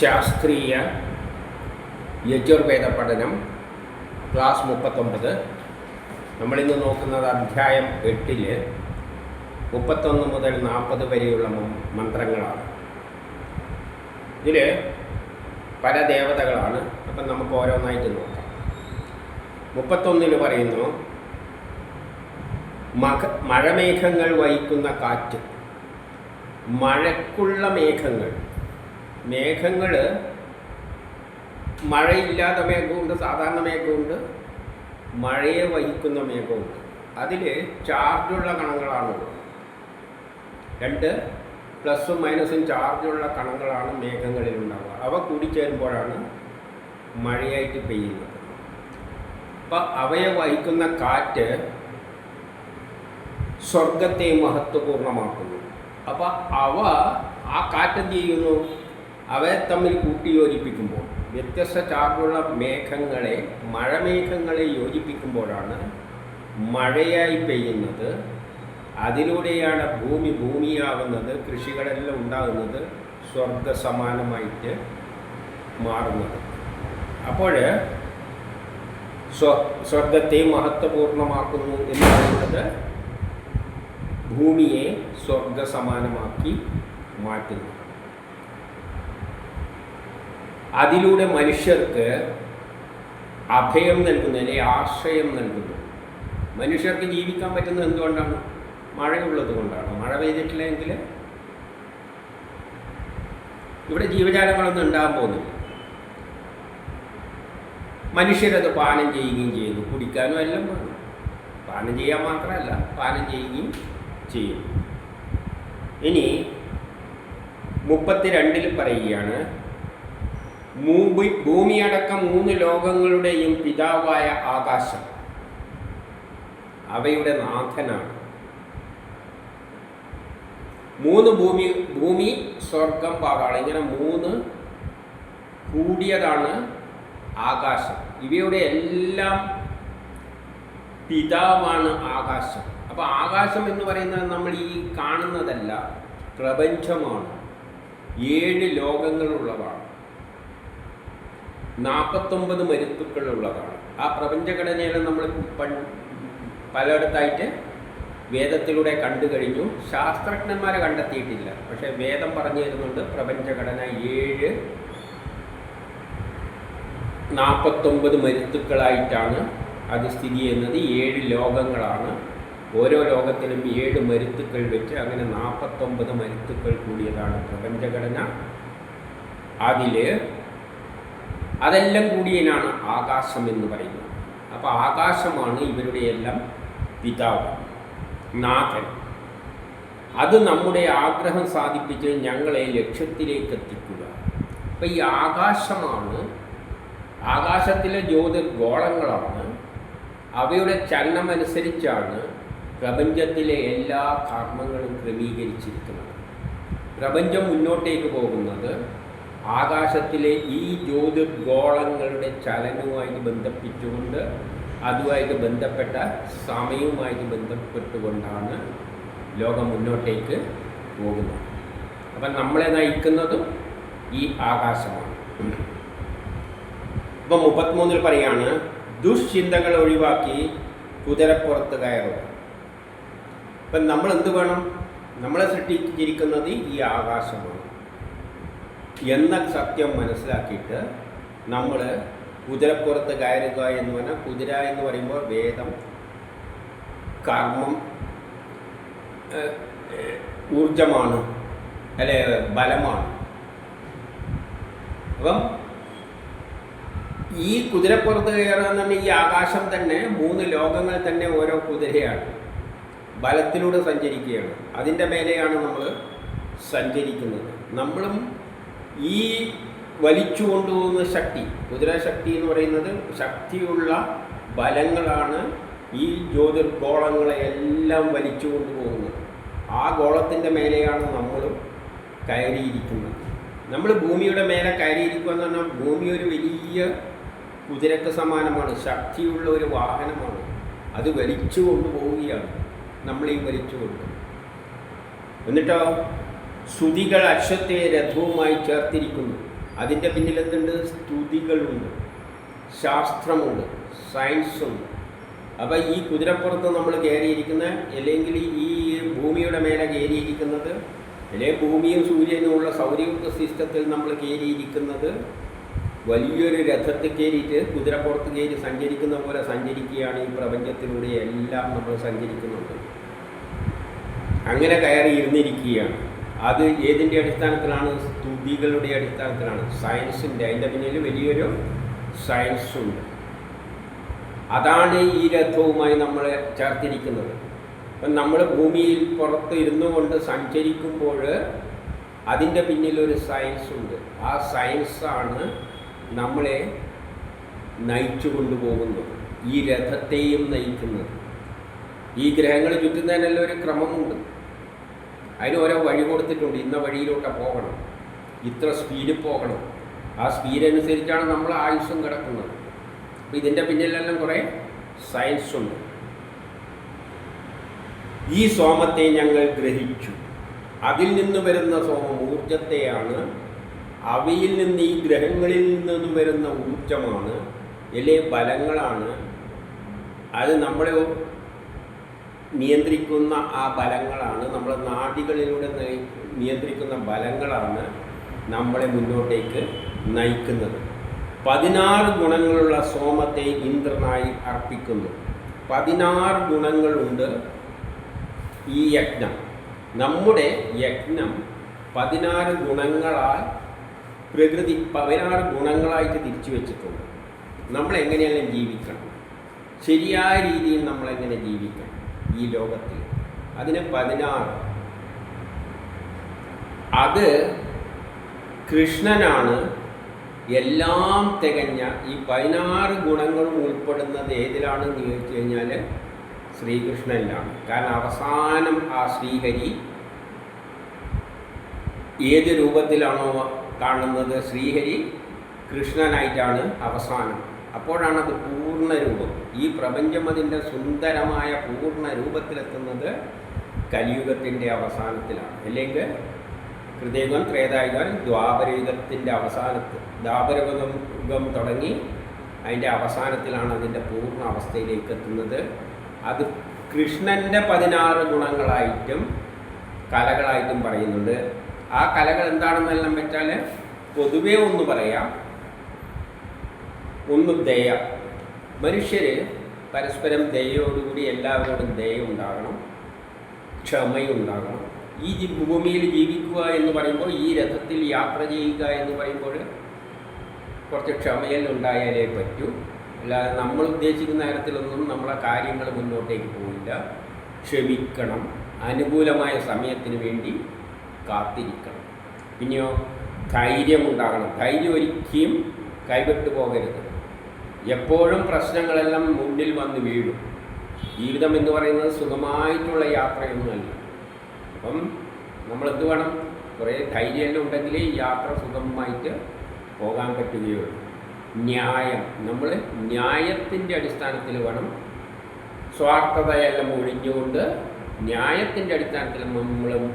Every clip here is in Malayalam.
ശാസ്ത്രീയ യജുർവേദ പഠനം ക്ലാസ് മുപ്പത്തൊമ്പത്. നമ്മളിന്ന് നോക്കുന്നത് അധ്യായം എട്ടിൽ മുപ്പത്തൊന്ന് മുതൽ നാൽപ്പത് വരെയുള്ള മന്ത്രങ്ങളാണ്. ഇതിൽ പല ദേവതകളാണ്. അപ്പം നമുക്ക് ഓരോന്നായിട്ട് നോക്കാം. മുപ്പത്തൊന്നിന് പറയുന്നു മക മഴമേഘങ്ങൾ വഹിക്കുന്ന കാറ്റ് മഴക്കുള്ള മേഘങ്ങൾ. മേഘങ്ങൾ മഴയില്ലാത്ത മേഘമുണ്ട് സാധാരണ മേഘമുണ്ട്. മഴയെ വഹിക്കുന്ന മേഘമുണ്ട്. അതിൽ ചാർജുള്ള കണങ്ങളാണുള്ളത് രണ്ട് പ്ലസും മൈനസും ചാർജുള്ള കണങ്ങളാണ് മേഘങ്ങളിൽ ഉണ്ടാവുക. അവ കൂടിച്ചേരുമ്പോഴാണ് മഴയായിട്ട് പെയ്യുന്നത്. അപ്പം അവയെ വഹിക്കുന്ന കാറ്റ് സ്വർഗത്തെ മഹത്വപൂർണമാക്കുന്നു അപ്പം അവ ആ കാറ്റെന്ത് ചെയ്യുന്നു? അവയെ തമ്മിൽ കൂട്ടിയോജിപ്പിക്കുമ്പോൾ വ്യത്യസ്ത ചാർജുള്ള മേഘങ്ങളെ മഴമേഘങ്ങളെ യോജിപ്പിക്കുമ്പോഴാണ് മഴയായി പെയ്യുന്നത്. അതിലൂടെയാണ് ഭൂമി ഭൂമിയാകുന്നത് കൃഷികളെല്ലാം ഉണ്ടാകുന്നത് സ്വർഗ സമാനമായിട്ട് മാറുന്നത്. അപ്പോൾ സ്വ സ്വർഗത്തെ മഹത്വപൂർണമാക്കുന്നു എന്ന് പറയുന്നത് ഭൂമിയെ സ്വർഗ സമാനമാക്കി മാറ്റുന്നു. അതിലൂടെ മനുഷ്യർക്ക് അഭയം നൽകുന്നതിനെ ആശ്രയം നൽകുന്നു. മനുഷ്യർക്ക് ജീവിക്കാൻ പറ്റുന്നത് എന്തുകൊണ്ടാണ്? മഴയുള്ളത് കൊണ്ടാണ്. മഴ പെയ്തിട്ടില്ലെങ്കിൽ ഇവിടെ ജീവജാലങ്ങളൊന്നും ഉണ്ടാകാൻ പോകുന്നില്ല. മനുഷ്യരത് പാനം ചെയ്യുകയും ചെയ്യുന്നു. കുടിക്കാനും എല്ലാം വേണം പാനം ചെയ്യാൻ മാത്രമല്ല പാനം ചെയ്യുകയും ചെയ്യും. ഇനി മുപ്പത്തിരണ്ടിൽ പറയുകയാണ് ഭൂമി ഭൂമിയടക്കം മൂന്ന് ലോകങ്ങളുടെയും പിതാവായ ആകാശം. അവയുടെ നാഥനാണ്. മൂന്ന് ഭൂമി ഭൂമി സ്വർഗം പാതാളം. ഇങ്ങനെ മൂന്ന് കൂടിയതാണ് ആകാശം. ഇവയുടെ എല്ലാം പിതാവാണ് ആകാശം. അപ്പോൾ ആകാശം എന്ന് പറയുന്നത് നമ്മൾ ഈ കാണുന്നതല്ല പ്രപഞ്ചമാണ്. ഏഴ് ലോകങ്ങളുള്ളതാണ്. നാൽപ്പത്തൊമ്പത് മരുത്തുക്കളുള്ളതാണ്. ആ പ്രപഞ്ചഘടനയിൽ നമ്മൾ പലയിടത്തായിട്ട് വേദത്തിലൂടെ കണ്ടു കഴിഞ്ഞു. ശാസ്ത്രജ്ഞന്മാരെ കണ്ടെത്തിയിട്ടില്ല. പക്ഷേ വേദം പറഞ്ഞു തരുന്നുണ്ട്. പ്രപഞ്ചഘടന ഏഴ് നാൽപ്പത്തൊമ്പത് മരുത്തുക്കളായിട്ടാണ് അത് സ്ഥിതി ചെയ്യുന്നത്. ഏഴ് ലോകങ്ങളാണ്. ഓരോ ലോകത്തിലും ഏഴ് മരുത്തുക്കൾ വെച്ച് അങ്ങനെ നാൽപ്പത്തൊമ്പത് മരുത്തുക്കൾ കൂടിയതാണ് പ്രപഞ്ചഘടന. അതിൽ അതെല്ലാം കൂടിയനാണ് ആകാശം എന്ന് പറയുന്നത്. അപ്പോൾ ആകാശമാണ് ഇവരുടെ എല്ലാം പിതാവ് നാഥൻ. അത് നമ്മുടെ ആഗ്രഹം സാധിപ്പിച്ച് ഞങ്ങളെ ലക്ഷ്യത്തിലേക്ക് എത്തിക്കുക. അപ്പം ഈ ആകാശമാണ് ആകാശത്തിലെ ജ്യോതി ഗോളങ്ങളാണ്. അവയുടെ ചലനമനുസരിച്ചാണ് പ്രപഞ്ചത്തിലെ എല്ലാ കർമ്മങ്ങളും ക്രമീകരിച്ചിരിക്കുന്നത്. പ്രപഞ്ചം മുന്നോട്ടേക്ക് പോകുന്നത് ആകാശത്തിലെ ഈ ജ്യോതിർഗോളങ്ങളുടെ ചലനവുമായിട്ട് ബന്ധപ്പിച്ചുകൊണ്ട് അതുമായിട്ട് ബന്ധപ്പെട്ട സമയവുമായിട്ട് ബന്ധപ്പെട്ടുകൊണ്ടാണ് ലോകം മുന്നോട്ടേക്ക് പോകുന്നത്. അപ്പം നമ്മളെ നയിക്കുന്നതും ഈ ആകാശമാണ്. ഇപ്പം മുപ്പത്തിമൂന്നിൽ പറയാണ് ദുഷ്ചിന്തകൾ ഒഴിവാക്കി കുതിരപ്പുറത്ത് കയറുക. ഇപ്പം നമ്മൾ എന്ത് വേണം? നമ്മളെ സൃഷ്ടിച്ചിരിക്കുന്നത് ഈ ആകാശമാണ്. എന്ന സത്യം മനസ്സിലാക്കിയിട്ട് നമ്മൾ കുതിരപ്പുറത്ത് കയറുക എന്ന് പറഞ്ഞാൽ കുതിര എന്ന് പറയുമ്പോൾ വേദം കർമ്മം ഊർജമാണ് അല്ലെ ബലമാണ്. അപ്പം ഈ കുതിരപ്പുറത്ത് എന്ന് ഈ ആകാശം തന്നെ മൂന്ന് ലോകങ്ങൾ തന്നെ ഓരോ കുതിരയാണ്. ബലത്തിലൂടെ സഞ്ചരിക്കുകയാണ്. അതിന്റെ മേലെയാണ് നമ്മൾ സഞ്ചരിക്കുന്നത്. നമ്മളും ഈ വലിച്ചു കൊണ്ടുപോകുന്ന ശക്തി കുതിരശക്തി എന്ന് പറയുന്നത് ശക്തിയുള്ള ബലങ്ങളാണ് ഈ ജ്യോതിർഗോളങ്ങളെ എല്ലാം വലിച്ചു കൊണ്ടുപോകുന്നത്. ആ ഗോളത്തിന്റെ മേലെയാണ് നമ്മൾ കയറിയിരിക്കുന്നത്. നമ്മൾ ഭൂമിയുടെ മേലെ കയറിയിരിക്കുക എന്ന് പറഞ്ഞാൽ ഭൂമി ഒരു വലിയ കുതിരക്ക് സമാനമാണ് ശക്തിയുള്ള ഒരു വാഹനമാണ്. അത് വലിച്ചു കൊണ്ടുപോവുകയാണ് നമ്മളീ വലിച്ചു കൊണ്ട് എന്നിട്ടോ? ശ്രുതികൾ അക്ഷത്തെ രഥവുമായി ചേർത്തിരിക്കുന്നു. അതിന്റെ പിന്നിൽ എന്തുണ്ട് സ്തുതികളുണ്ട്. ശാസ്ത്രമുണ്ട്. സയൻസുണ്ട്. അപ്പോൾ ഈ കുതിരപ്പുറത്ത് നമ്മൾ കയറിയിരിക്കുന്ന അല്ലെങ്കിൽ ഈ ഭൂമിയുടെ മേലെ കയറിയിരിക്കുന്നത് അല്ലെങ്കിൽ ഭൂമിയും സൂര്യനും ഉള്ള സൗരയൂഥ സിസ്റ്റത്തിൽ നമ്മൾ കയറിയിരിക്കുന്നത് വലിയൊരു രഥത്തിൽ കയറിയിട്ട് കുതിരപ്പുറത്ത് കയറി സഞ്ചരിക്കുന്ന പോലെ സഞ്ചരിക്കുകയാണ് ഈ പ്രപഞ്ചത്തിലൂടെ എല്ലാം നമ്മൾ സഞ്ചരിക്കുന്നുണ്ട്. അങ്ങനെ കയറി ഇരുന്നിരിക്കുകയാണ് അത് ഏതിന്റെ അടിസ്ഥാനത്തിലാണ്? സ്തുതികളുടെ അടിസ്ഥാനത്തിലാണ്. സയൻസിന്റെ അതിന്റെ പിന്നിൽ വലിയൊരു സയൻസ് ഉണ്ട്. അതാണ് ഈ രഥവുമായി നമ്മൾ ചേർത്തിരിക്കുന്നത്. അപ്പം നമ്മൾ ഭൂമിയിൽ പുറത്ത് ഇരുന്നു കൊണ്ട് സഞ്ചരിക്കുമ്പോൾ അതിന്റെ പിന്നിലൊരു സയൻസ് ഉണ്ട്. ആ സയൻസാണ് നമ്മളെ നയിച്ചു കൊണ്ടുപോകുന്നത്. ഈ രഥത്തെയും നയിക്കുന്നത്. ഈ ഗ്രഹങ്ങൾ ചുറ്റുന്നതിനെല്ലാം ഒരു ക്രമമുണ്ട്. അതിന് ഓരോ വഴി കൊടുത്തിട്ടുണ്ട്. ഇന്ന വഴിയിലോട്ട് പോകണം. ഇത്ര സ്പീഡിൽ പോകണം. ആ സ്പീഡ് അനുസരിച്ചാണ് നമ്മൾ ആയുസ്സും കിടക്കുന്നത്. അപ്പം ഇതിന്റെ പിന്നിലെല്ലാം കുറേ സയൻസ് ഉണ്ട്. ഈ സോമത്തെ ഞങ്ങൾ ഗ്രഹിച്ചു. അതിൽ നിന്ന് വരുന്ന സോമം ഊർജത്തെയാണ്. അവയിൽ നിന്ന് ഈ ഗ്രഹങ്ങളിൽ നിന്ന് വരുന്ന ഊർജമാണ്. അല്ലെ ബലങ്ങളാണ്. അത് നമ്മളെ നിയന്ത്രിക്കുന്ന ആ ബലങ്ങളാണ് നമ്മൾ നാടികളിലൂടെ നിയന്ത്രിക്കുന്ന ബലങ്ങളാണ് നമ്മളെ മുന്നോട്ടേക്ക് നയിക്കുന്നത്. പതിനാറ് ഗുണങ്ങളുള്ള സോമത്തെ ഇന്ദ്രനായി അർപ്പിക്കുന്നു. പതിനാറ് ഗുണങ്ങളുണ്ട് ഈ യജ്ഞം. നമ്മുടെ യജ്ഞം പതിനാറ് ഗുണങ്ങളാൽ പ്രകൃതി പതിനാറ് ഗുണങ്ങളായിട്ട് തിരിച്ചു വെച്ചിട്ടുണ്ട്. നമ്മൾ എങ്ങനെയെല്ലാം ജീവിക്കണം? ശരിയായ രീതിയിൽ നമ്മളെങ്ങനെ ജീവിക്കണം? ഈ ലോകത്തിൽ. അതിന് പതിനാറ്. അത് കൃഷ്ണനാണ് എല്ലാം തികഞ്ഞ ഈ പതിനാറ് ഗുണങ്ങളും ഉൾപ്പെടുന്നത് ഏതിലാണെന്ന് ചോദിച്ചു കഴിഞ്ഞാൽ ശ്രീകൃഷ്ണനിലാണ്. കാരണം അവസാനം ആ ശ്രീഹരി ഏത് രൂപത്തിലാണോ കാണുന്നത്? ശ്രീഹരി കൃഷ്ണനായിട്ടാണ് അവസാനം. അപ്പോഴാണ് അത് പൂർണ രൂപം. ഈ പ്രപഞ്ചം അതിന്റെ സുന്ദരമായ പൂർണ രൂപത്തിലെത്തുന്നത് കലിയുഗത്തിന്റെ അവസാനത്തിലാണ്. അല്ലെങ്കിൽ കൃതയുഗം ത്രേതായുഗം ദ്വാപരയുഗത്തിന്റെ അവസാനത്ത്. ദ്വാപരയുഗം യുഗം തുടങ്ങി അതിന്റെ അവസാനത്തിലാണ് അതിന്റെ പൂർണ അവസ്ഥയിലേക്ക് എത്തുന്നത്. അത് കൃഷ്ണന്റെ പതിനാറ് ഗുണങ്ങളായിട്ടും കലകളായിട്ടും പറയുന്നുണ്ട്. ആ കലകൾ എന്താണെന്നെല്ലാം വെച്ചാൽ പൊതുവേ ഒന്ന് പറയാം. ഒന്ന് ദയ. മനുഷ്യര് പരസ്പരം ദയയോടുകൂടി എല്ലാവരോടും ദയ ഉണ്ടാകണം ക്ഷമയുണ്ടാകണം. ഈ ഭൂമിയിൽ ജീവിക്കുക എന്ന് പറയുമ്പോൾ ഈ രഥത്തിൽ യാത്ര ചെയ്യുക എന്ന് പറയുമ്പോൾ കുറച്ച് ക്ഷമയിൽ ഉണ്ടായാലേ പറ്റൂ. അല്ലാതെ നമ്മൾ ഉദ്ദേശിക്കുന്ന തരത്തിലൊന്നും നമ്മളെ കാര്യങ്ങൾ മുന്നോട്ടേക്ക് പോയില്ല ക്ഷമിക്കണം. അനുകൂലമായ സമയത്തിന് വേണ്ടി കാത്തിരിക്കണം. പിന്നെയോ ധൈര്യം ഉണ്ടാകണം. ധൈര്യം ഒരിക്കലും കൈവിട്ടു പോകരുത്. എപ്പോഴും പ്രശ്നങ്ങളെല്ലാം മുന്നിൽ വന്ന് വീഴും. ജീവിതം എന്ന് പറയുന്നത് സുഖമായിട്ടുള്ള യാത്രയൊന്നുമല്ല അപ്പം നമ്മൾ എന്ത് വേണം? കുറേ ധൈര്യമെല്ലാം ഉണ്ടെങ്കിൽ യാത്ര സുഖമായിട്ട് പോകാൻ പറ്റുകയുള്ളൂ. ന്യായം. നമ്മൾ ന്യായത്തിന്റെ അടിസ്ഥാനത്തിൽ വേണം സ്വാർത്ഥതയെല്ലാം ഒഴിഞ്ഞുകൊണ്ട് ന്യായത്തിന്റെ അടിസ്ഥാനത്തിൽ നമ്മൾ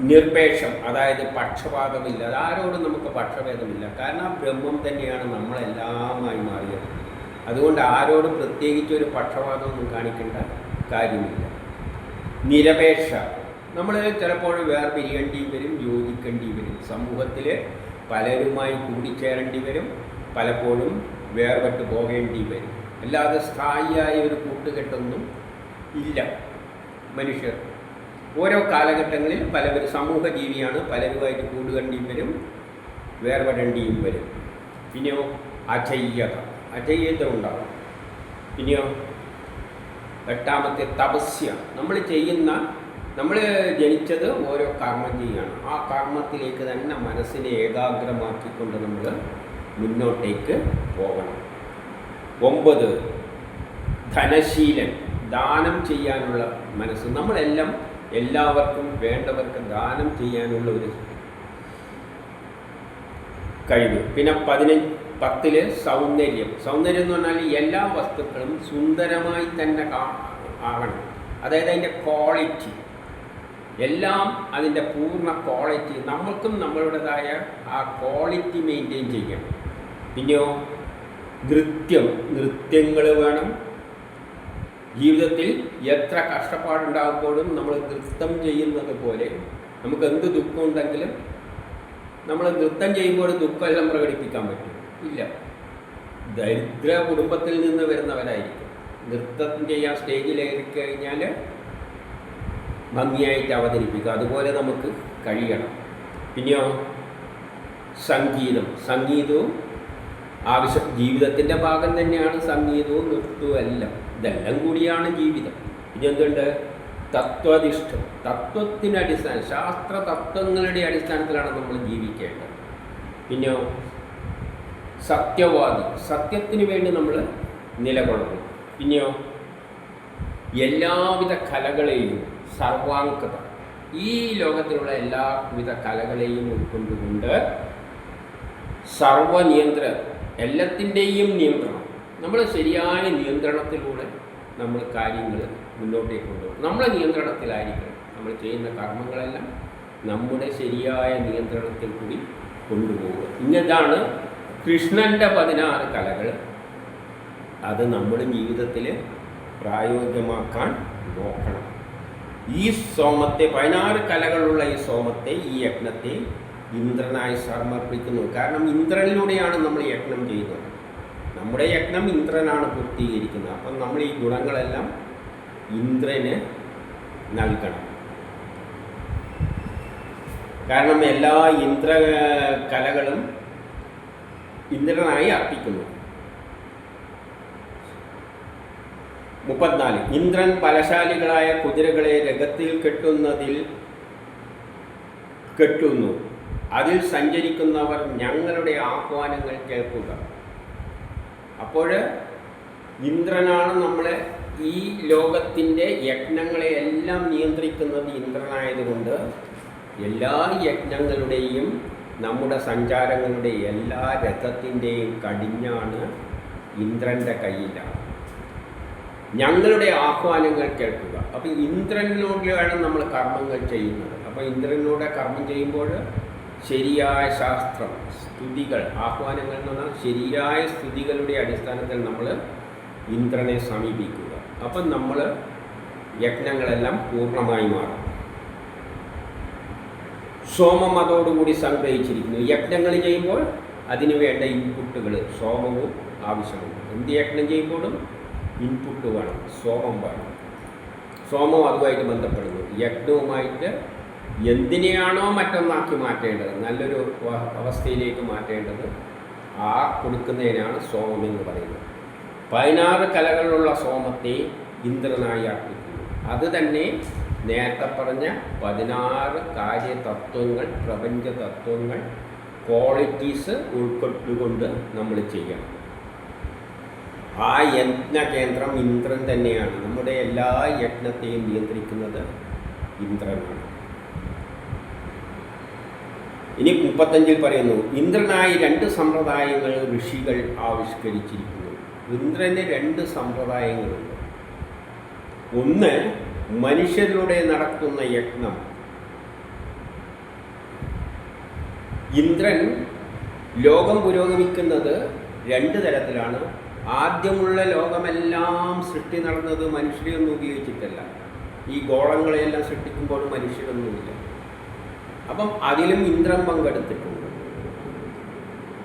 നിർപേക്ഷം അതായത് പക്ഷപാതമില്ല. ആരോടും നമുക്ക് പക്ഷഭേദമില്ല. കാരണം ആ ബ്രഹ്മം തന്നെയാണ് നമ്മളെല്ലാമായി മാറിയത്. അതുകൊണ്ട് ആരോടും പ്രത്യേകിച്ച് ഒരു പക്ഷപാതമൊന്നും കാണിക്കേണ്ട കാര്യമില്ല. നിരപേക്ഷ. നമ്മൾ ചിലപ്പോൾ വേർപിരിയേണ്ടി വരും യോജിക്കേണ്ടി വരും. സമൂഹത്തിൽ പലരുമായി കൂടിച്ചേരേണ്ടി വരും പലപ്പോഴും വേർപെട്ട് പോകേണ്ടി വരും. അല്ലാതെ സ്ഥായിയായ ഒരു കൂട്ടുകെട്ടൊന്നും ഇല്ല മനുഷ്യർ ഓരോ കാലഘട്ടങ്ങളിൽ പലവരും സമൂഹ ജീവിയാണ് പലരുമായിട്ട് കൂടുകണ്ടിയും വരും വേർപെടേണ്ടിയും വരും. പിന്നെയോ അജയ്യത. അജയ്യത ഉണ്ടാവും. പിന്നെയോ എട്ടാമത്തെ തപസ്യ. നമ്മൾ ചെയ്യുന്ന നമ്മൾ ജനിച്ചത് ഓരോ കർമ്മം ചെയ്യാണ് ആ കർമ്മത്തിലേക്ക് തന്നെ മനസ്സിനെ ഏകാഗ്രമാക്കിക്കൊണ്ട് നമ്മൾ മുന്നോട്ടേക്ക് പോകണം. ഒമ്പത് ധനശീലൻ. ദാനം ചെയ്യാനുള്ള മനസ്സ്. നമ്മളെല്ലാം എല്ലാവർക്കും വേണ്ടവർക്ക് ദാനം ചെയ്യാനുള്ള ഒരു കഴിവ്. പിന്നെ പതിനഞ്ച് പത്തിൽ സൗന്ദര്യം. സൗന്ദര്യം എന്ന് പറഞ്ഞാൽ എല്ലാ വസ്തുക്കളും സുന്ദരമായി തന്നെ ആകണം. അതായത് അതിന്റെ ക്വാളിറ്റി എല്ലാം അതിന്റെ പൂർണ ക്വാളിറ്റി നമ്മൾക്കും നമ്മളുടേതായ ആ ക്വാളിറ്റി മെയിന്റെയിൻ ചെയ്യണം. പിന്നെയോ നൃത്യം. നൃത്യങ്ങൾ വേണം. ജീവിതത്തിൽ എത്ര കഷ്ടപ്പാടുണ്ടാകുമ്പോഴും നമ്മൾ നൃത്തം ചെയ്യുന്നത് പോലെ നമുക്ക് എന്ത് ദുഃഖം ഉണ്ടെങ്കിലും നമ്മൾ നൃത്തം ചെയ്യുമ്പോൾ ദുഃഖമെല്ലാം പ്രകടിപ്പിക്കാൻ പറ്റും. ഇല്ല. ദരിദ്ര കുടുംബത്തിൽ നിന്ന് വരുന്നവരായിരിക്കും. നൃത്തം ചെയ്യാൻ സ്റ്റേജിലേറി കഴിഞ്ഞാൽ ഭംഗിയായിട്ട് അവതരിപ്പിക്കുക. അതുപോലെ നമുക്ക് കഴിയണം. പിന്നെയോ? സംഗീതം. സംഗീതവും ആവശ്യം. ജീവിതത്തിന്റെ ഭാഗം തന്നെയാണ് സംഗീതവും നൃത്തവും എല്ലാം. ഇതെല്ലാം കൂടിയാണ് ജീവിതം. പിന്നെ എന്തുണ്ട്? തത്വധിഷ്ഠം തത്വത്തിന്റെ അടിസ്ഥാനം ശാസ്ത്ര തത്വങ്ങളുടെ അടിസ്ഥാനത്തിലാണ് നമ്മൾ ജീവിക്കേണ്ടത്. പിന്നെ സത്യവാദി. സത്യത്തിന് വേണ്ടി നമ്മൾ നിലകൊള്ളണം. പിന്നെയോ എല്ലാവിധ കലകളെയും സർവാംഗത. ഈ ലോകത്തിലുള്ള എല്ലാവിധ കലകളെയും ഉൾക്കൊണ്ടുകൊണ്ട് സർവനിയന്ത്ര എല്ലാത്തിന്റെയും നിയന്ത്രണം. നമ്മൾ ശരിയായ നിയന്ത്രണത്തിലൂടെ നമ്മൾ കാര്യങ്ങൾ മുന്നോട്ടേക്ക് കൊണ്ടുപോകും നമ്മളെ നിയന്ത്രണത്തിലായിരിക്കണം. നമ്മൾ ചെയ്യുന്ന കർമ്മങ്ങളെല്ലാം നമ്മുടെ ശരിയായ നിയന്ത്രണത്തിൽ കൂടി കൊണ്ടുപോകുക ഇങ്ങനെയാണ് കൃഷ്ണന്റെ പതിനാറ് കലകൾ അത് നമ്മുടെ ജീവിതത്തിൽ പ്രായോഗികമാക്കാൻ നോക്കണം. ഈ സോമത്തെ പതിനാറ് കലകളുള്ള ഈ സോമത്തെ ഈ യജ്ഞത്തെ ഇന്ദ്രനായി സമർപ്പിക്കുന്നു കാരണം ഇന്ദ്രനിലൂടെയാണ് നമ്മൾ യജ്ഞം ചെയ്യുന്നത്. നമ്മുടെ യജ്ഞം ഇന്ദ്രനാണ് പൂർത്തീകരിക്കുന്നത്. അപ്പം നമ്മൾ ഈ ഗുണങ്ങളെല്ലാം ഇന്ദ്രന് നൽകണം. കാരണം എല്ലാ ഇന്ദ്ര കലകളും ഇന്ദ്രനായി അർപ്പിക്കുന്നു. മുപ്പത്തിനാല് ഇന്ദ്രൻ ബലശാലികളായ കുതിരകളെ രഥത്തിൽ കെട്ടുന്നതിൽ കെട്ടുന്നു. അതിൽ സഞ്ചരിക്കുന്നവർ ഞങ്ങളുടെ ആഹ്വാനങ്ങൾ കേൾക്കുക. അപ്പോൾ ഇന്ദ്രനാണ് നമ്മളെ ഈ ലോകത്തിന്റെ യജ്ഞങ്ങളെ എല്ലാം നിയന്ത്രിക്കുന്നത് ഇന്ദ്രനായതുകൊണ്ട് എല്ലാ യജ്ഞങ്ങളുടെയും നമ്മുടെ സഞ്ചാരങ്ങളുടെ എല്ലാ രഥത്തിന്റെയും കടിഞ്ഞാണ് ഇന്ദ്രന്റെ കയ്യിലാണ് ഞങ്ങളുടെ ആഹ്വാനങ്ങൾ കേൾക്കുക. അപ്പോൾ ഇന്ദ്രനിലൂടെയാണ് നമ്മൾ കർമ്മങ്ങൾ ചെയ്യുന്നത്. അപ്പോൾ ഇന്ദ്രനിലൂടെ കർമ്മം ചെയ്യുമ്പോൾ ശരിയായ ശാസ്ത്രം സ്തുതികൾ ആഹ്വാനങ്ങൾ എന്ന് പറഞ്ഞാൽ ശരിയായ സ്തുതികളുടെ അടിസ്ഥാനത്തിൽ നമ്മൾ ഇന്ദ്രനെ സമീപിക്കുക. അപ്പം നമ്മൾ യജ്ഞങ്ങളെല്ലാം പൂർണമായി മാറും. സോമം അതോടുകൂടി സംഗ്രഹിച്ചിരിക്കുന്നു. യജ്ഞങ്ങൾ ചെയ്യുമ്പോൾ അതിനു വേണ്ട ഇൻപുട്ടുകൾ സോമവും ആവശ്യമുണ്ട് എന്ത് യജ്ഞം ചെയ്യുമ്പോഴും ഇൻപുട്ട് വേണം സോമം വേണം. സോമം അതുമായിട്ട് ബന്ധപ്പെടുന്നു. യജ്ഞവുമായിട്ട് എന്തിനെയാണോ മറ്റൊന്നാക്കി മാറ്റേണ്ടത് നല്ലൊരു അവസ്ഥയിലേക്ക് മാറ്റേണ്ടത് ആ കൊടുക്കുന്നതിനാണ് സോമം എന്ന് പറയുന്നത്. പതിനാറ് കലകളുള്ള സോമത്തെ ഇന്ദ്രനായി അർപ്പിക്കുന്നു അത് തന്നെ നേരത്തെ പറഞ്ഞ പതിനാറ് കാര്യതത്വങ്ങൾ പ്രപഞ്ച തത്വങ്ങൾ ക്വാളിറ്റീസ് ഉൾപ്പെട്ടുകൊണ്ട് നമ്മൾ ചെയ്യണം. ആ യജ്ഞ കേന്ദ്രം ഇന്ദ്രൻ തന്നെയാണ്. നമ്മുടെ എല്ലാ യജ്ഞത്തെയും നിയന്ത്രിക്കുന്നത് ഇന്ദ്രനാണ്. ഇനി മുപ്പത്തഞ്ചിൽ പറയുന്നു ഇന്ദ്രനായി രണ്ട് സമ്പ്രദായങ്ങൾ ഋഷികൾ ആവിഷ്കരിച്ചിരിക്കുന്നു. ഇന്ദ്രന് രണ്ട് സമ്പ്രദായങ്ങളുണ്ട്. ഒന്ന് മനുഷ്യരിലൂടെ നടക്കുന്ന യജ്ഞം ഇന്ദ്രൻ ലോകം പുരോഗമിക്കുന്നത് രണ്ട് തരത്തിലാണ്. ആദ്യമുള്ള ലോകമെല്ലാം സൃഷ്ടി നടന്നത് മനുഷ്യരെയൊന്നും ഉപയോഗിച്ചിട്ടല്ല. ഈ ഗോളങ്ങളെയെല്ലാം സൃഷ്ടിക്കുമ്പോൾ മനുഷ്യരൊന്നുമില്ല. അപ്പം അതിലും ഇന്ദ്രൻ പങ്കെടുത്തിട്ടുണ്ട്.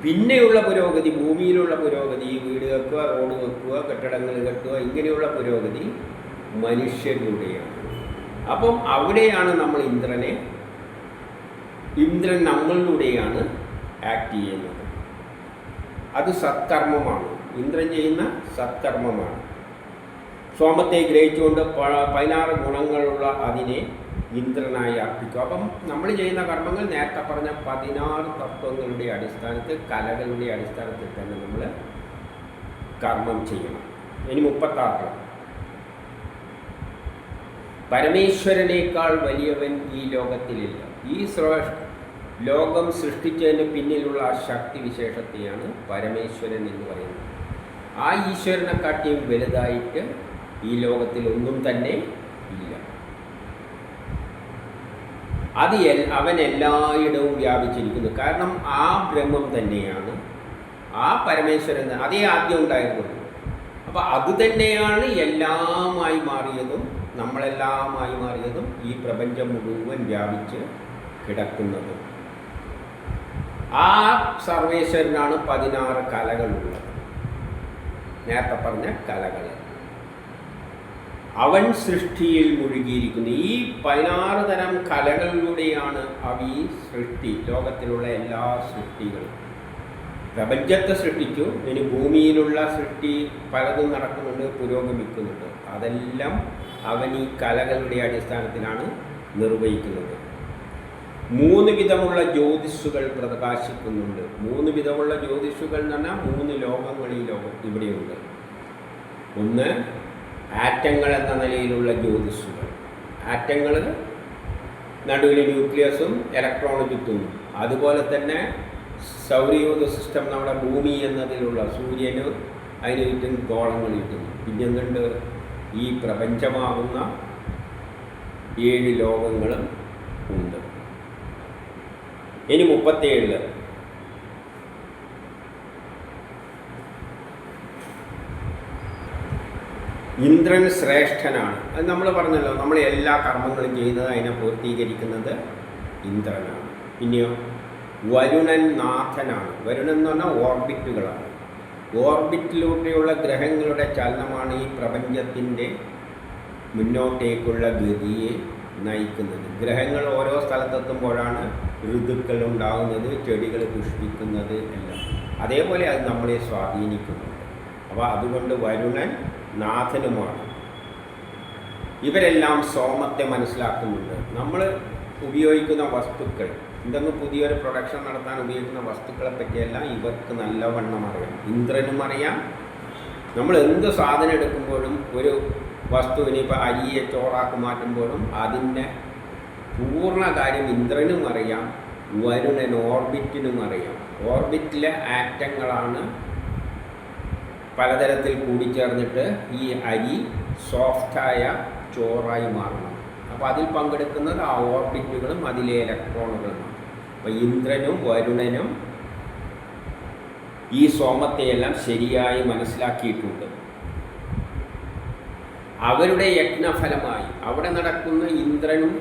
പിന്നെയുള്ള പുരോഗതി ഭൂമിയിലുള്ള പുരോഗതി വീട് വെക്കുക റോഡ് വെക്കുക കെട്ടിടങ്ങൾ കെട്ടുക ഇങ്ങനെയുള്ള പുരോഗതി മനുഷ്യരിലൂടെയാണ് അപ്പം അവിടെയാണ് നമ്മൾ ഇന്ദ്രനെ ഇന്ദ്രൻ നമ്മളിലൂടെയാണ് ആക്ട് ചെയ്യുന്നത്. അത് സത്കർമ്മമാണ്. ഇന്ദ്രൻ ചെയ്യുന്ന സത്കർമ്മമാണ്. സോമത്തെ ഗ്രഹിച്ചുകൊണ്ട് പതിനാറ് ഗുണങ്ങളുള്ള അതിനെ ഇന്ദ്രനായി അർപ്പിക്കും. അപ്പം നമ്മൾ ചെയ്യുന്ന കർമ്മങ്ങൾ നേരത്തെ പറഞ്ഞ പതിനാറ് തത്വങ്ങളുടെ അടിസ്ഥാനത്തിൽ കലകളുടെ അടിസ്ഥാനത്തിൽ തന്നെ നമ്മൾ കർമ്മം ചെയ്യണം. ഇനി മുപ്പത്താറ്. പരമേശ്വരനേക്കാൾ വലിയവൻ ഈ ലോകത്തിലില്ല. ഈ ശ്രേഷ്ഠ ലോകം സൃഷ്ടിച്ചതിന് പിന്നിലുള്ള ആ ശക്തി വിശേഷത്തെയാണ് പരമേശ്വരൻ എന്ന് പറയുന്നത്. ആ ഈശ്വരനെക്കാട്ടിയും വലുതായിട്ട് ഈ ലോകത്തിൽ ഒന്നും തന്നെ ഇല്ല. അത് അവൻ എല്ലായിടവും വ്യാപിച്ചിരിക്കുന്നു. കാരണം ആ ബ്രഹ്മം തന്നെയാണ്. ആ പരമേശ്വരൻ അതേ ആദ്യം ഉണ്ടായിരുന്നുള്ളൂ. അപ്പോൾ അത് തന്നെയാണ് എല്ലാമായി മാറിയതും നമ്മളെല്ലാമായി മാറിയതും ഈ പ്രപഞ്ചം മുഴുവൻ വ്യാപിച്ച് കിടക്കുന്നതും. ആ സർവേശ്വരനാണ് പതിനാറ് കലകളുള്ളത്. നേരത്തെ പറഞ്ഞ കലകൾ അവൻ സൃഷ്ടിയിൽ മുഴുകിയിരിക്കുന്നു. ഈ പതിനാറ് തരം കലകളിലൂടെയാണ് അവ ഈ സൃഷ്ടി ലോകത്തിലുള്ള എല്ലാ സൃഷ്ടികളും. പ്രപഞ്ചത്തെ സൃഷ്ടിച്ചു ഇനി ഭൂമിയിലുള്ള സൃഷ്ടി പലതും നടക്കുന്നുണ്ട് പുരോഗമിക്കുന്നുണ്ട്. അതെല്ലാം അവൻ ഈ കലകളുടെ അടിസ്ഥാനത്തിലാണ് നിർവഹിക്കുന്നത്. മൂന്ന് വിധമുള്ള ജ്യോതിഷുകൾ പ്രകാശിക്കുന്നുണ്ട്. മൂന്ന് വിധമുള്ള ജ്യോതിഷുകൾ എന്ന് പറഞ്ഞാൽ മൂന്ന് ലോകങ്ങൾ ഈ ലോകം ഇവിടെയുണ്ട്. ഒന്ന് ആറ്റങ്ങൾ എന്ന നിലയിലുള്ള ജ്യോതിഷുകൾ ആറ്റങ്ങൾ നടുവിൽ ന്യൂക്ലിയസും ഇലക്ട്രോണും ചുറ്റുന്നു അതുപോലെ തന്നെ സൗരയൂഥ സിസ്റ്റം നമ്മുടെ ഭൂമി എന്നതിലുള്ള സൂര്യന് അതിന് ചുറ്റും ഗോളങ്ങൾ ചുറ്റുന്നു കണ്ട് ഈ പ്രപഞ്ചമാകുന്ന ഏഴ് ലോകങ്ങളും ഉണ്ട്. ഇനി മുപ്പത്തേഴിൽ ഇന്ദ്രൻ ശ്രേഷ്ഠനാണ്. അത് നമ്മൾ പറഞ്ഞല്ലോ നമ്മൾ എല്ലാ കർമ്മങ്ങളും ചെയ്യുന്നത് അതിനെ പൂർത്തീകരിക്കുന്നത് ഇന്ദ്രനാണ്. പിന്നെയോ വരുണൻ നാഥനാണ്. വരുണൻ എന്ന് പറഞ്ഞാൽ ഓർബിറ്റുകളാണ്. ഓർബിറ്റിലൂടെയുള്ള ഗ്രഹങ്ങളുടെ ചലനമാണ് ഈ പ്രപഞ്ചത്തിന്റെ മുന്നോട്ടേക്കുള്ള ഗതിയെ നയിക്കുന്നത്. ഗ്രഹങ്ങൾ ഓരോ സ്ഥലത്തെത്തുമ്പോഴാണ് ഋതുക്കൾ ഉണ്ടാകുന്നത് ചെടികൾ പുഷ്പിക്കുന്നത് എല്ലാം. അതേപോലെ അത് നമ്മളെ സ്വാധീനിക്കുന്നുണ്ട്. അപ്പോൾ അതുകൊണ്ട് വരുണൻ നാഥനുമാണ്. ഇവരെല്ലാം സോമത്തെ മനസ്സിലാക്കുന്നുണ്ട്. നമ്മൾ ഉപയോഗിക്കുന്ന വസ്തുക്കൾ എന്തെന്ന് പുതിയൊരു പ്രൊഡക്ഷൻ നടത്താൻ ഉപയോഗിക്കുന്ന വസ്തുക്കളെ പറ്റിയെല്ലാം ഇവർക്ക് നല്ലവണ്ണം അറിയാം. ഇന്ദ്രനും അറിയാം. നമ്മൾ എന്ത് സാധനം എടുക്കുമ്പോഴും ഒരു വസ്തുവിനെ ഇപ്പോൾ അരിയെ ചോറാക്കി മാറ്റുമ്പോഴും അതിന്റെ പൂർണ കാര്യം ഇന്ദ്രനും അറിയാം വരുണൻ ഓർബിറ്റിനും അറിയാം. ഓർബിറ്റിലെ ആറ്റങ്ങളാണ് പലതരത്തിൽ കൂടിച്ചേർന്നിട്ട് ഈ അരി സോഫ്റ്റായ ചോറായി മാറുന്നു അപ്പോൾ അതിൽ പങ്കെടുക്കുന്നത് ആ ഓർബിറ്റുകളും അതിലെ ഇലക്ട്രോണുകളും അപ്പോൾ ഇന്ദ്രനും വരുണനും ഈ സോമത്തെയെല്ലാം ശരിയായി മനസ്സിലാക്കിയിട്ടുണ്ട്. അവരുടെ യജ്ഞഫലമായി അവിടെ നടക്കുന്ന ഇന്ദ്രനും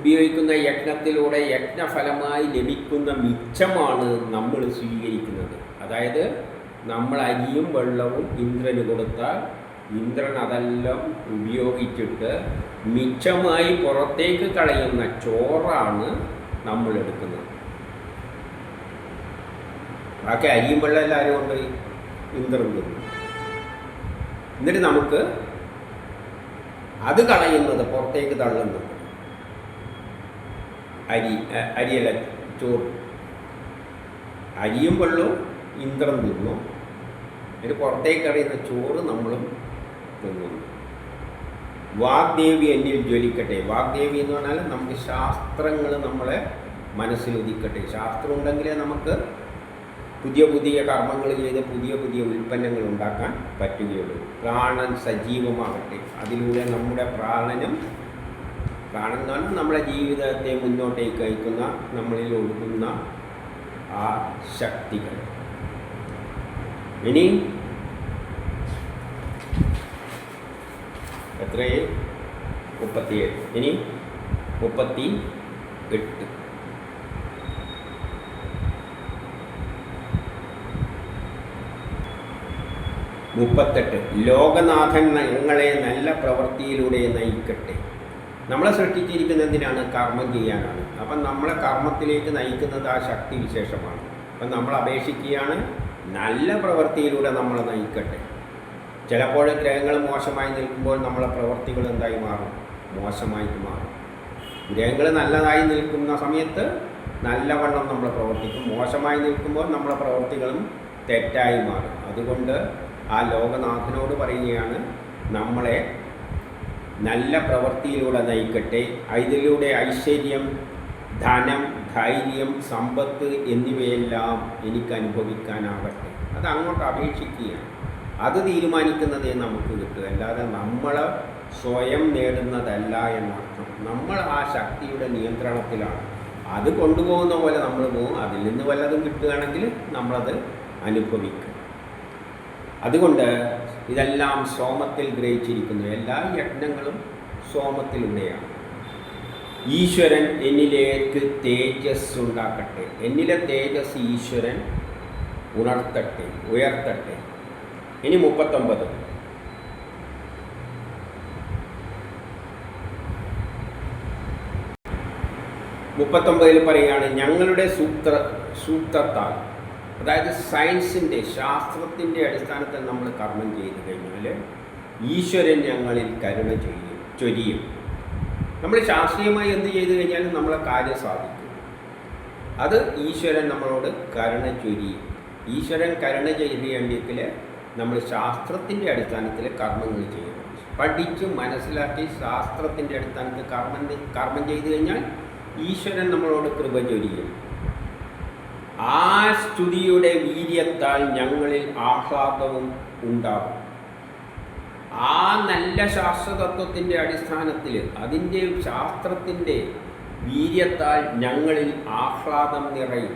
ഉപയോഗിക്കുന്ന യജ്ഞത്തിലൂടെ യജ്ഞഫലമായി ലഭിക്കുന്ന മിച്ചമാണ് നമ്മൾ സ്വീകരിക്കുന്നത്. അതായത് നമ്മൾ അരിയും വെള്ളവും ഇന്ദ്രന് കൊടുത്താൽ ഇന്ദ്രൻ അതെല്ലാം ഉപയോഗിച്ചിട്ട് മിച്ചമായി പുറത്തേക്ക് കളയുന്ന ചോറാണ് നമ്മൾ എടുക്കുന്നത്. ബാക്കി അരിയും വെള്ളം എല്ലാവരും കൊണ്ട് ഇന്ദ്രൻ തരുന്നു എന്നിട്ട് നമുക്ക് അത് കളയുന്നത് പുറത്തേക്ക് തള്ളുന്നത് അരി അരിയല്ല ചോറ്. അരിയും വെള്ളവും ഇന്ദ്രൻ തിന്നു എന്നിട്ട് പുറത്തേക്ക് അറിയുന്ന ചോറ് നമ്മളും തിന്നുന്നു. വാഗ്ദേവി എന്നിൽ ജ്വലിക്കട്ടെ. വാഗ്ദേവി എന്ന് പറഞ്ഞാൽ നമുക്ക് ശാസ്ത്രങ്ങൾ നമ്മളെ മനസ്സിൽ ഉദിക്കട്ടെ. ശാസ്ത്രം ഉണ്ടെങ്കിലേ നമുക്ക് പുതിയ പുതിയ കർമ്മങ്ങൾ ചെയ്ത് പുതിയ പുതിയ ഉൽപ്പന്നങ്ങൾ ഉണ്ടാക്കാൻ പറ്റുകയുള്ളൂ. പ്രാണൻ സജീവമാകട്ടെ. അതിലൂടെ നമ്മുടെ പ്രാണനും പ്രാണൻ എന്ന് പറഞ്ഞാൽ നമ്മുടെ ജീവിതത്തെ മുന്നോട്ടേക്ക് അയക്കുന്ന നമ്മളിൽ ഒഴുകുന്ന ആ ശക്തികൾ. ഇനി എത്രയായി? മുപ്പത്തിയേഴ്. ഇനി മുപ്പത്തി എട്ട് മുപ്പത്തെട്ട്. ലോകനാഥൻ ഞങ്ങളെ നല്ല പ്രവൃത്തിയിലൂടെ നയിക്കട്ടെ. നമ്മളെ സൃഷ്ടിച്ചിരിക്കുന്ന എന്തിനാണ്? കർമ്മം ചെയ്യാനാണ്. അപ്പം നമ്മളെ കർമ്മത്തിലേക്ക് നയിക്കുന്നത് ആ ശക്തി വിശേഷമാണ് അപ്പം നമ്മൾ അപേക്ഷിക്കുകയാണ് നല്ല പ്രവൃത്തിയിലൂടെ നമ്മൾ നയിക്കട്ടെ. ചിലപ്പോൾ ഗ്രഹങ്ങൾ മോശമായി നിൽക്കുമ്പോൾ നമ്മളെ പ്രവൃത്തികൾ എന്തായി മാറും? മോശമായിട്ട് മാറും. ഗ്രഹങ്ങൾ നല്ലതായി നിൽക്കുന്ന സമയത്ത് നല്ലവണ്ണം നമ്മൾ പ്രവർത്തിക്കും. മോശമായി നിൽക്കുമ്പോൾ നമ്മളെ പ്രവൃത്തികളും തെറ്റായി മാറും. അതുകൊണ്ട് ആ ലോകനാഥനോട് പറയുകയാണ് നമ്മളെ നല്ല പ്രവൃത്തിയിലൂടെ നയിക്കട്ടെ. ഇതിലൂടെ ഐശ്വര്യം ധനം ധൈര്യം സമ്പത്ത് എന്നിവയെല്ലാം എനിക്ക് അനുഭവിക്കാനാവട്ടെ അത് അങ്ങോട്ട് അപേക്ഷിക്കുകയാണ്. അത് തീരുമാനിക്കുന്നതേ നമുക്ക് കിട്ടുക അല്ലാതെ നമ്മൾ സ്വയം നേടുന്നതല്ല എന്നർത്ഥം. നമ്മൾ ആ ശക്തിയുടെ നിയന്ത്രണത്തിലാണ്. അത് കൊണ്ടുപോകുന്ന പോലെ നമ്മൾ പോകും. അതിൽ നിന്ന് വല്ലതും കിട്ടുകയാണെങ്കിൽ നമ്മളത് അനുഭവിക്കും. അതുകൊണ്ട് ഇതെല്ലാം സോമത്തിൽ ഗ്രഹിച്ചിരിക്കുന്നു. എല്ലാ യജ്ഞങ്ങളും സോമത്തിലൂടെയാണ്. ഈശ്വരൻ എന്നിലേക്ക് തേജസ് ഉണ്ടാക്കട്ടെ എന്നിലെ തേജസ് ഈശ്വരൻ ഉണർത്തട്ടെ ഉയർത്തട്ടെ. ഇനി മുപ്പത്തൊമ്പത്. മുപ്പത്തൊമ്പതിൽ പറയുകയാണ് ഞങ്ങളുടെ സൂത്ര സൂത്രത്താൽ അതായത് സയൻസിന്റെ ശാസ്ത്രത്തിന്റെ അടിസ്ഥാനത്തിൽ നമ്മൾ കർമ്മം ചെയ്തു കഴിഞ്ഞാൽ ഈശ്വരൻ ഞങ്ങളിൽ കരുണ ചെയ്യും ചൊരിയും. നമ്മൾ ശാസ്ത്രീയമായി എന്ത് ചെയ്തു കഴിഞ്ഞാലും നമ്മളെ കാര്യം സാധിക്കും. അത് ഈശ്വരൻ നമ്മളോട് കരുണ ചൊരിയും ഈശ്വരൻ കരുണ ചെയ്യേണ്ടെങ്കിൽ നമ്മൾ ശാസ്ത്രത്തിന്റെ അടിസ്ഥാനത്തിൽ കർമ്മങ്ങൾ ചെയ്യണം പഠിച്ച് മനസ്സിലാക്കി ശാസ്ത്രത്തിന്റെ അടിസ്ഥാനത്തിൽ കർമ്മം കർമ്മം ചെയ്തു കഴിഞ്ഞാൽ ഈശ്വരൻ നമ്മളോട് കൃപ ചൊരിയും. ആ സ്തുതിയുടെ വീര്യത്താൽ ഞങ്ങളിൽ ആഹ്ലാദവും ഉണ്ടാകും. ആ നല്ല ശാസ്ത്രതത്വത്തിന്റെ അടിസ്ഥാനത്തിൽ അതിന്റെ ശാസ്ത്രത്തിന്റെ വീര്യത്താൽ ഞങ്ങളിൽ ആഹ്ലാദം നിറയും.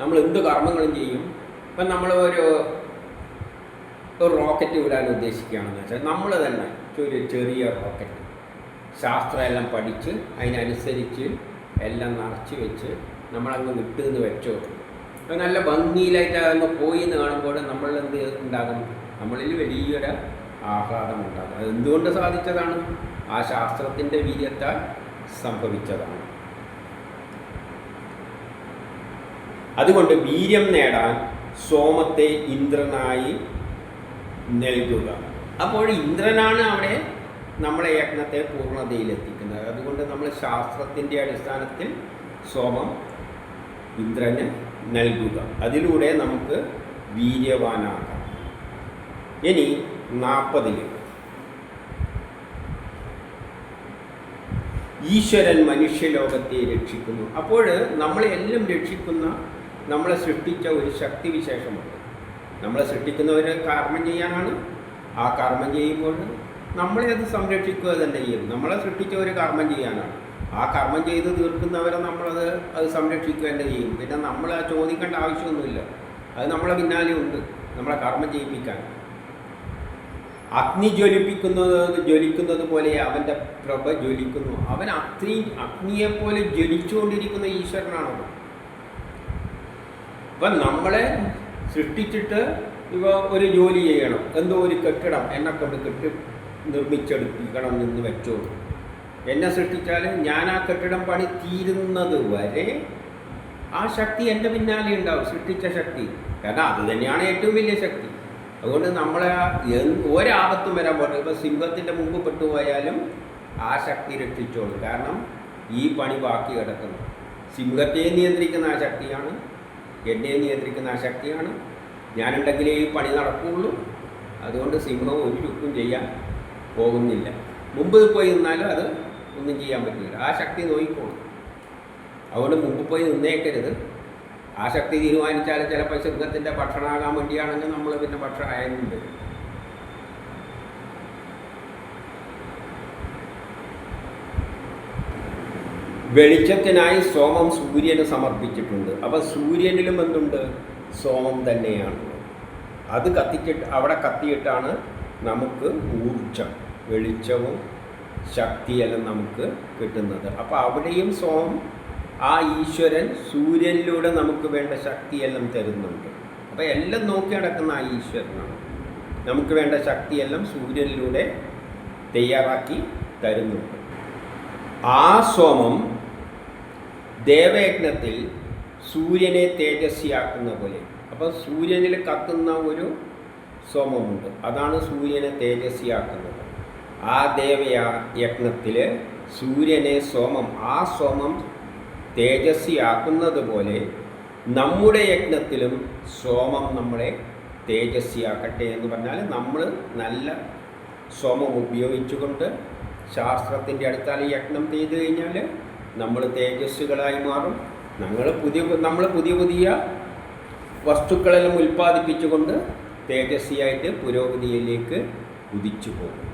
നമ്മൾ എന്ത് കർമ്മങ്ങളും ചെയ്യും? ഇപ്പം നമ്മൾ ഒരു ഒരു റോക്കറ്റ് വിടാൻ ഉദ്ദേശിക്കുകയാണെന്ന് വെച്ചാൽ നമ്മൾ തന്നെ ഒരു ചെറിയ റോക്കറ്റ് ശാസ്ത്രം എല്ലാം പഠിച്ച് അതിനനുസരിച്ച് എല്ലാം നിറച്ച് വെച്ച് നമ്മളങ്ങ് വിട്ടുനിന്ന് വെച്ചോ അത് നല്ല ഭംഗിയിലായിട്ട് അങ്ങ് പോയി എന്ന് കാണുമ്പോൾ നമ്മൾ എന്ത് ഉണ്ടാകും? നമ്മളിൽ വലിയൊരു ആഹ്ലാദം ഉണ്ടാകും അത് എന്തുകൊണ്ട് സാധിച്ചതാണ്? ആ ശാസ്ത്രത്തിന്റെ വീര്യത്താൽ സംഭവിച്ചതാണ്. അതുകൊണ്ട് വീര്യം നേടാൻ സോമത്തെ ഇന്ദ്രനായി നൽകുക. അപ്പോൾ ഇന്ദ്രനാണ് അവിടെ നമ്മളെ യജ്ഞത്തെ പൂർണതയിലെത്തിക്കുന്നത്. അതുകൊണ്ട് നമ്മൾ ശാസ്ത്രത്തിന്റെ അടിസ്ഥാനത്തിൽ സോമം ഇന്ദ്രന് നൽകുക. അതിലൂടെ നമുക്ക് വീര്യവാനാകാം. ഇനി നാൽപ്പതിൽ ഈശ്വരൻ മനുഷ്യലോകത്തെ രക്ഷിക്കുന്നു. അപ്പോൾ നമ്മളെല്ലാം രക്ഷിക്കുന്ന നമ്മളെ സൃഷ്ടിച്ച ഒരു ശക്തി ശക്തിവിശേഷമുണ്ട് നമ്മളെ സൃഷ്ടിക്കുന്ന ഒരു കർമ്മം ചെയ്യാനാണ്. ആ കർമ്മം ചെയ്യുമ്പോൾ നമ്മളെ അത് സംരക്ഷിക്കുക തന്നെ ചെയ്യും. നമ്മളെ സൃഷ്ടിച്ച ഒരു കർമ്മം ചെയ്യാനാണ്. ആ കർമ്മം ചെയ്ത് തീർക്കുന്നവരെ നമ്മളത് അത് സംരക്ഷിക്കുക തന്നെ ചെയ്യും. പിന്നെ നമ്മൾ ചോദിക്കേണ്ട ആവശ്യമൊന്നുമില്ല. അത് നമ്മളെ പിന്നാലെ ഉണ്ട്. നമ്മളെ കർമ്മം ചെയ്യിപ്പിക്കാൻ. അഗ്നി ജ്വലിപ്പിക്കുന്നത് ജ്വലിക്കുന്നത് പോലെ അവന്റെ പ്രഭ ജ്വലിക്കുന്നു. അവൻ അഗ്നി അഗ്നിയെപ്പോലെ ജ്വലിച്ചുകൊണ്ടിരിക്കുന്ന ഈശ്വരനാണോ അപ്പം നമ്മളെ സൃഷ്ടിച്ചിട്ട് ഇവ ഒരു ജോലി ചെയ്യണം. എന്തോ ഒരു കെട്ടിടം എന്നെ കൊണ്ട് കെട്ടി നിർമ്മിച്ചെടുപ്പിക്കണം എന്ന് വെച്ചോളൂ. എന്നെ സൃഷ്ടിച്ചാൽ ഞാൻ ആ കെട്ടിടം പണി തീരുന്നത് വരെ ആ ശക്തി എന്റെ പിന്നാലെ ഉണ്ടാവും. സൃഷ്ടിച്ച ശക്തി. കാരണം അത് തന്നെയാണ് ഏറ്റവും വലിയ ശക്തി. അതുകൊണ്ട് നമ്മളെ ഒരാപത്തും വരാൻ പാടില്ല. ഇപ്പോൾ സിംഹത്തിന്റെ മുമ്പ് പെട്ടുപോയാലും ആ ശക്തി രക്ഷിച്ചോളും. കാരണം ഈ പണി ബാക്കി കിടക്കുന്നു. സിംഹത്തെ നിയന്ത്രിക്കുന്ന ആ ശക്തിയാണ് എന്നെ നിയന്ത്രിക്കുന്ന ആ ശക്തിയാണ്. ഞാനുണ്ടെങ്കിലേ ഈ പണി നടക്കുകയുള്ളൂ അതുകൊണ്ട് സിംഹം ഒരു ചുക്കും ചെയ്യാൻ പോകുന്നില്ല. മുമ്പ് പോയി നിന്നാലും അത് ഒന്നും ചെയ്യാൻ പറ്റില്ല. ആ ശക്തി നോക്കിക്കോളും അതുകൊണ്ട് മുമ്പ് പോയി നിന്നേക്കരുത്. ആ ശക്തി തീരുമാനിച്ചാൽ ചിലപ്പോൾ സിംഹത്തിന്റെ ഭക്ഷണമാകാൻ വേണ്ടിയാണെങ്കിൽ നമ്മൾ പിന്നെ ഭക്ഷണം ആയതുണ്ട് വെളിച്ചത്തിനായി സോമം സൂര്യന് സമർപ്പിച്ചിട്ടുണ്ട്. അപ്പോൾ സൂര്യനിലും എന്തുണ്ട്? സോമം തന്നെയാണ്. അത് കത്തിച്ചിട്ട് അവിടെ കത്തിയിട്ടാണ് നമുക്ക് ഊർജം വെളിച്ചവും ശക്തിയെല്ലാം നമുക്ക് കിട്ടുന്നത്. അപ്പോൾ അവിടെയും സോമം ആ ഈശ്വരൻ സൂര്യനിലൂടെ നമുക്ക് വേണ്ട ശക്തിയെല്ലാം തരുന്നുണ്ട്. അപ്പോൾ എല്ലാം നോക്കി നടക്കുന്ന ആ ഈശ്വരനാണ്. നമുക്ക് വേണ്ട ശക്തിയെല്ലാം സൂര്യനിലൂടെ തയ്യാറാക്കി തരുന്നുണ്ട്. ആ സോമം ദേവയജ്ഞത്തിൽ സൂര്യനെ തേജസ്വിയാക്കുന്ന പോലെ. അപ്പോൾ സൂര്യനിൽ കത്തുന്ന ഒരു സോമമുണ്ട്. അതാണ് സൂര്യനെ തേജസ്വിയാക്കുന്നത് ആ ദേവയാ യജ്ഞത്തിൽ സൂര്യനെ സോമം ആ സോമം തേജസ്വിയാക്കുന്നത് പോലെ നമ്മുടെ യജ്ഞത്തിലും സോമം നമ്മളെ തേജസ്വിയാക്കട്ടെ എന്ന് പറഞ്ഞാൽ നമ്മൾ നല്ല സോമം ഉപയോഗിച്ചുകൊണ്ട് ശാസ്ത്രത്തിന്റെ അടുത്താൽ യജ്ഞം ചെയ്തു കഴിഞ്ഞാൽ നമ്മൾ തേജസ്വികളായി മാറും. നമ്മൾ പുതിയ നമ്മൾ പുതിയ പുതിയ വസ്തുക്കളെല്ലാം ഉൽപ്പാദിപ്പിച്ചുകൊണ്ട് തേജസ്വിയായിട്ട് പുരോഗതിയിലേക്ക് കുതിച്ചു പോകും.